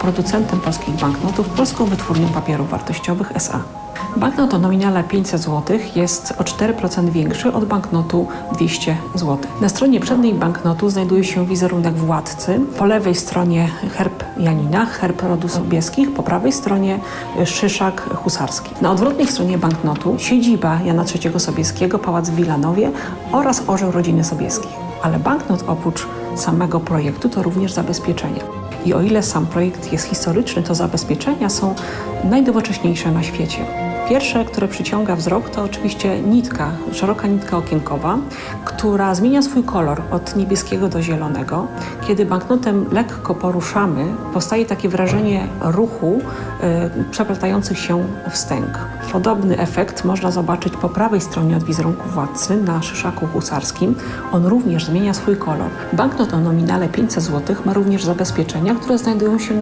producentem polskich banknotów Polską Wytwórnią Papierów Wartościowych S.A. Banknot o nominale 500 zł jest o 4% większy od banknotu 200 zł. Na stronie przedniej banknotu znajduje się wizerunek władcy, po lewej stronie herb Janina, herb rodu Sobieskich, po prawej stronie szyszak husarski. Na odwrotnej stronie banknotu siedziba Jana III Sobieskiego, pałac w Wilanowie oraz orzeł rodziny Sobieskich. Ale banknot oprócz samego projektu to również zabezpieczenia. I o ile sam projekt jest historyczny, to zabezpieczenia są najdowocześniejsze na świecie. Pierwsze, które przyciąga wzrok, to oczywiście nitka, szeroka nitka okienkowa, która zmienia swój kolor od niebieskiego do zielonego. Kiedy banknotem lekko poruszamy, powstaje takie wrażenie ruchu y, przeplatających się wstęg. Podobny efekt można zobaczyć po prawej stronie od wizerunku władcy na szyszaku husarskim. On również zmienia swój kolor. Banknot o nominale 500 zł ma również zabezpieczenia, które znajdują się